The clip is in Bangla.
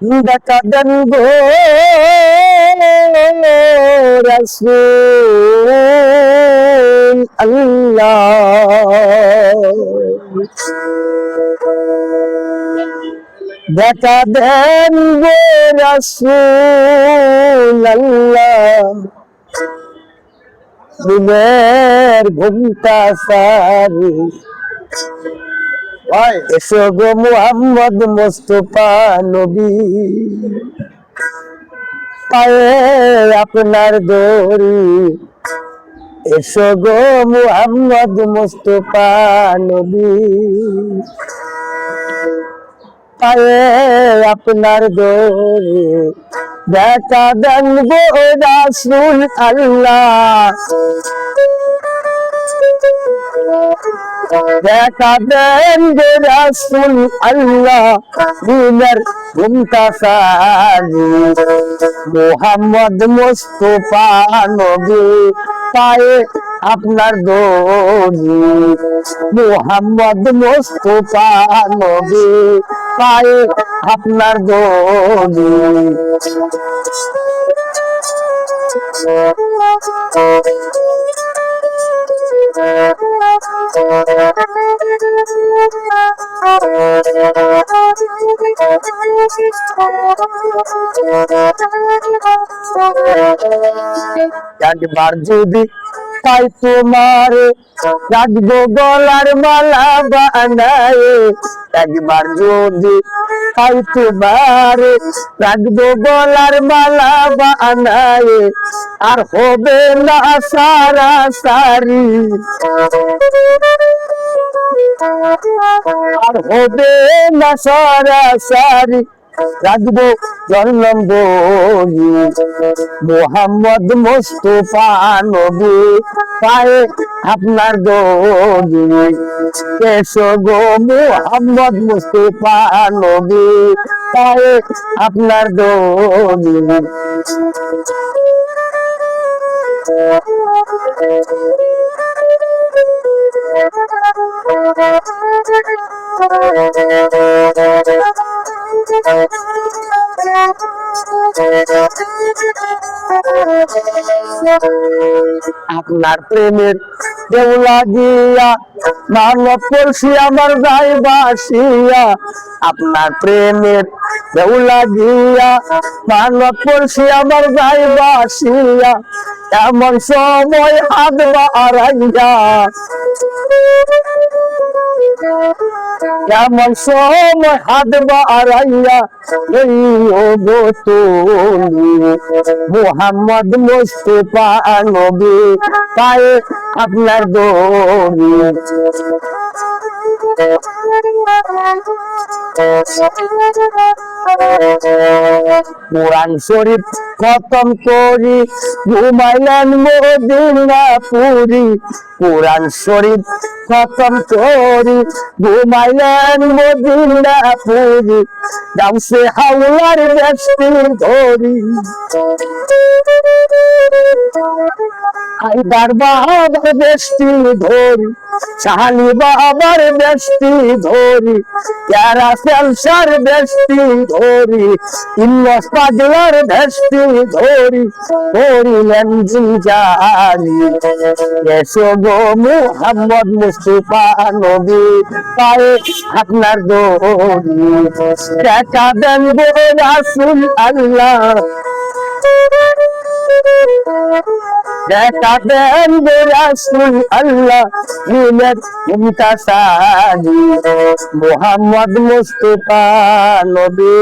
দেখা দেন গো রসুল আল্লাহ দেখা দেন গো রসুল আল্লাহ দিনের ঘুমটা সারি। এসো গো মুহাম্মদ মোস্তফা নবী। পায়ে আপনার দড়ি। এসো গো মুহাম্মদ মোস্তফা নবী। পায়ে আপনার দড়ি। দেখা দেন গো রাসূল আল্লাহ। দেখা দেন যে রাসুল আল্লাহ, দিনের মুমতাসারি মোহাম্মদ মুস্তফা নবী, পায়ে আপনার দড়ি মোহাম্মদ মুস্তফা নবী পায়ে আপনার দড়ি একবার যদি তাই তোমার। রাখব গলার মালা বানায়। একবার যদি তাই তোমার রাখব গলার মালা বানায়। আর হবে না সারা সারি। আর হবে না সারা সারি। রাখব জন্ম মোহাম্মদ মুস্তফা নবী, পায়ে আপনার দলি এসো গো মোহাম্মদ মুস্তফা নবী, পায়ে আপনার দলি আপনার প্রেমের দেউলা গিয়া মানব পড়ছি আমার গাই বাসিয়া। আপনার প্রেমের দেউলা গিয়া মানব পড়ছি আমার গাই বাসিয়া। এমন সময় হাত বাড়াইয়া এমন সময় হাত বাড়াইয়া এই ও গো তুমি। মোহাম্মদ মুস্তফা নবী পায়ে আপনার দড়ি কোরআন শরীফ খতম করি ঘুমাইলেন মদিনা পুরি কোরআন শরীফ খতম করি ঘুমাইলেন মদিনা পুরি গাউসে হাওলার ব্যস্তি ধরি। আইবার বাবার বেষ্টি ধরি। শাহালি বাবার বেষ্টি ধরি, প্যারা সেলসার বেষ্টি ধরি ইন্নস পাগলার ভেষ্টি ধরি ধরিলেন জিজারি এসো গো মুহাম্মদ মুস্তফা নবী, পায়ে আপনার দড়ি। দেখা দেন গো রাসুল আল্লাহ। দেখা দেন রাসুল আল্লাহ। মিলত মুমতাসাদি মোহাম্মদ মুস্তফা নবী।